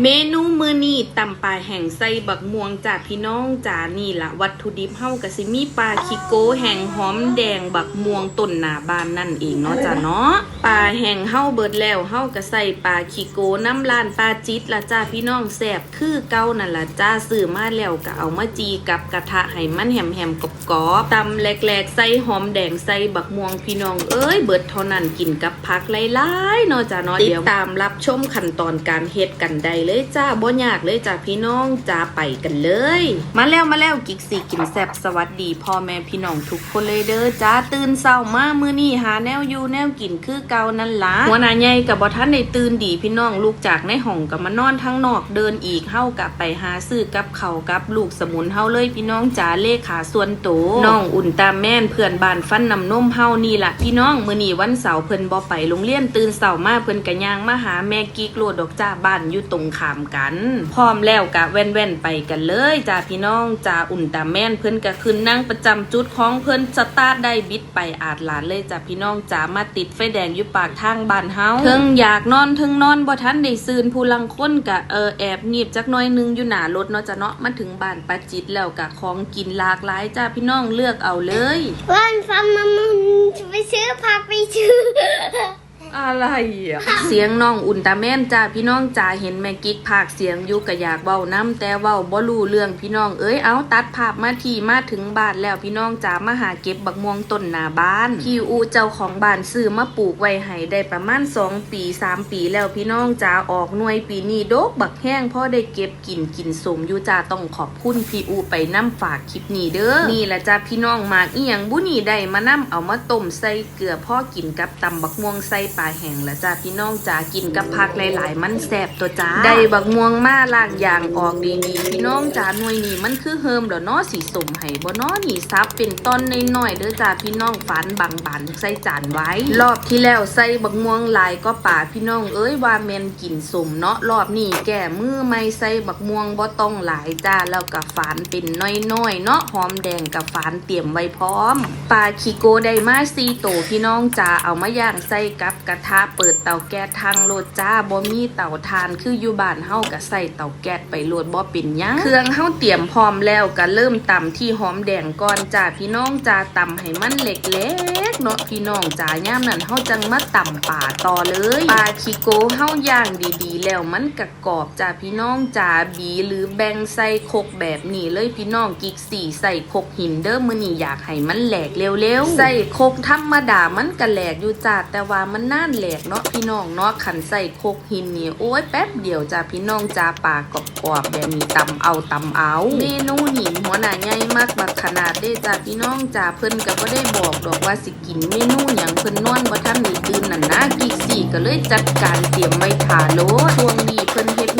เมนูมือนี้ตำปลาแห่งไส้บักม่วงจากพี่น้องจานี่ละวัตถุดิบเฮากะสิมีปลาคิโกแห่งหอมแดงบักม่วงต้นหนาบานนั่นเองเนาะจ้ะเนาะปลาแห่งเฮาเบิดแล้วเฮากะใส่ปลาคิโกน้ำลานปลาจิตละจ้าพี่น้องแซ่บคือเก่านั่นละจ้าซื้อมาแล้วก็เอามาจีกับกระทะให้มันแหมๆกรอบๆตำแหลกๆใส่หอมแดงใส่บักม่วงพี่น้องเอ้ยเบิดเท่านั้นกินกับผักหลายๆเนาะจ้ะเนาะเดี๋ยวตามรับชมขั้นตอนการเฮ็ดกันได้เลยจ้าบ่ยากเลยจ้าพี่น้องจ้าไปกันเลย มาแล้วมาแล้วกิกสีกินแซบสวัสดีพ่อแม่พี่น้องทุกคนเลยเด้อจ้าตื่นเช้ามามื้อนี้หาแนวอยู่แนวกินคือเก่านั่นล่ะหัวหน้าใหญ่กับบ่ทันได้ตื่นดีพี่น้องลูกจากในห้องก็มานอนทั้งนอกเดินอีกเฮากะไปหาซื้อกับเขากับลูกสมุนเฮาเลยพี่น้องจ๋าเลขาส่วนโตน้องอุ่นตามแม่นเพื่อนบ้านฟันน้ำนมเฮานี่ล่ะพี่น้องมื้อนี้วันเสาร์เพิ่นบ่ไปโรงเรียนตื่นเช้ามาเพิ่นก็ย่างมาหาแม่กิ๊กโลดดอกจ้าบ้านอยู่ตรงขามกัน พร้อมแล้วกะแว่นๆไปกันเลยจ้าพี่น้องจ้าอุ่นตาแม่นเพิ่อนก็ขึ้นนั่งประจำจุดของเพิ่อนสตาร์ทได้บิดไปอาจหลานเลยจ้าพี่น้องจ๋ามาติดไฟแดงอยู่ปากทางบ้านเฮาเทิงอยากนอนเทิงนอนบ่ทันได้ซืนผู้ลังค้นกะเออแอบหนีบจักน้อยนึงอยู่หนารถเนาะจ้ะเนาะมาถึงบ้านป้าจิตแล้วกะของกินหลากหลายจ้าพี่น้องเลือกเอาเลยวันฟังมันมันจะไปซื้อพาไปซื้อ อะไรอะ เสียงน้องอุ่นตาแม่นจ้าพี่น้องจ้าเห็นแม่กิ๊กพากเสียงอยู่กะอยากเว้าน้ำแต่เว้าบ่รู้เรื่องพี่น้องเอ้ยเอาตัดภาพมาทีมาถึงบ้านแล้วพี่น้องจ้ามาหาเก็บบักม่วงต้นหน้าบ้านพี่อูเจ้าของบ้านซื้อมาปลูกไว้ให้ได้ประมาณ2ปี3ปีแล้วพี่น้องจ้าออกหน่วยปีนี้ดกบักแห้งพ่อได้เก็บกินกินสมอยู่จ้าต้องขอบคุณพี่อูไปน้ำฝากคลิปนี้เด้อนี่แหละจ้าพี่น้องมากอียงบุนี่ได้มานํเอามาต้มใส่เกลือพ่อกินกับตำบักม่วงใส่ปลาแห้งละจ้าพี่น้องจ้ากินกับผักหลาย ๆ มันแซ่บตัวจ้าได้บักม่วงมาล่างอย่างออกดีๆพี่น้องจ้าหน่วยนี้มันคือเฮิมเด้อเนาะสีสมให้บ่เนาะนี่ซับเป็นต้นน้อยๆเด้อจ้าพี่น้องฝานบางๆใส่จานไว้ รอบที่แล้วใส่บักม่วงหลายก็ป่าพี่น้องเอ้ยว่าแม่นกินสมเนาะรอบนี้แก่มือไม่ใส่บักม่วงบ่ต้องหลายจ้าแล้วก็ฝานเป็นน้อยๆเนาะหอมแดงกับฝานเตรียมไว้พร้อมปลาคิโกไดมาซีโตวพี่น้องจ้าเอามาย่างใส่กับกระทะเปิดเตาแก๊สทางโลดจ้าบ่มีเตาทานคืออยู่บ้านเฮาก็ใส่เตาแก๊สไปโลดบ่เป็นหยังเครื่องเฮาเตรียมพร้อมแล้วก็เริ่มตำที่หอมแดงก่อนจ้าพี่น้องจ้าตำให้มันเล็กๆเนาะพี่น้องจ้ายามนั้นเฮาจังมาตำป่าต่อเลยปลาคิโกเฮาย่างดีๆ แล้วมันกะกรอบจ้าพี่น้องจ้าบีหรือแบ่งใส่คกแบบนี้เลยพี่น้องกิกสี่ใส่คกหินเด้อมื้อนี้อยากให้มันแหลกเร็วๆใส่คกธรรมดามันก็แหลกอยู่จ้าแต่ว่ามันน่านแหลกเนาะพี่น้องเนาะขันใส่โคกหินนี่โอ้ยแป๊บเดียวจ้าพี่น้องจ้าปากกรอบๆแบบนี้ตำเอาตำเอา เมนูนี่หัวหน้าใหญ่มากบักขนาดได้จ้าพี่น้องจ้าเพิ่นก็บ่ได้บอกดอกว่าสิกินเมนูหยังเพิ่นนอนบ่ทันนี่ตื่นนั่นนะกิกสี่ก็เลยจัดการเตรียมไว้ทาโลช่วงนี้เพิ่นเฮ็ด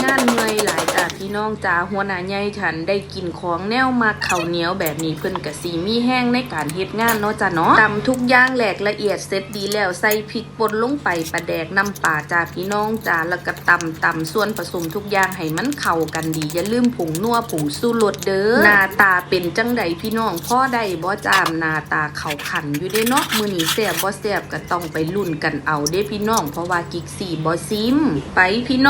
น้องจ้าหัวหน้าใหญ่ฉันได้กินของแนวมาข้าวเหนียวแบบนี้เพิ่นก็สิมีแห้งในการเฮ็ดงานเนาะจ้าเนาะตำทุกอย่างแหลกละเอียดเสร็จดีแล้วใส่พริกป่นลงไปปลาแดกน้ำปลาจ้าพี่น้องจ้าแล้วก็ตำตำส่วนผสมทุกอย่างให้มันเข้ากันดีอย่าลืมผงนัวผงสู้รสเด้อหน้าตาเป็นจังใดพี่น้องพ่อได้บ่จามหน้าตาเขาขันอยู่เด้เนาะมื้อนี้แซ่บบ่แซ่บก็ต้องไปลุ้นกันเอาเด้พี่น้อง เพราะว่ากิกสี่บ่ซิมไปพี่น้อง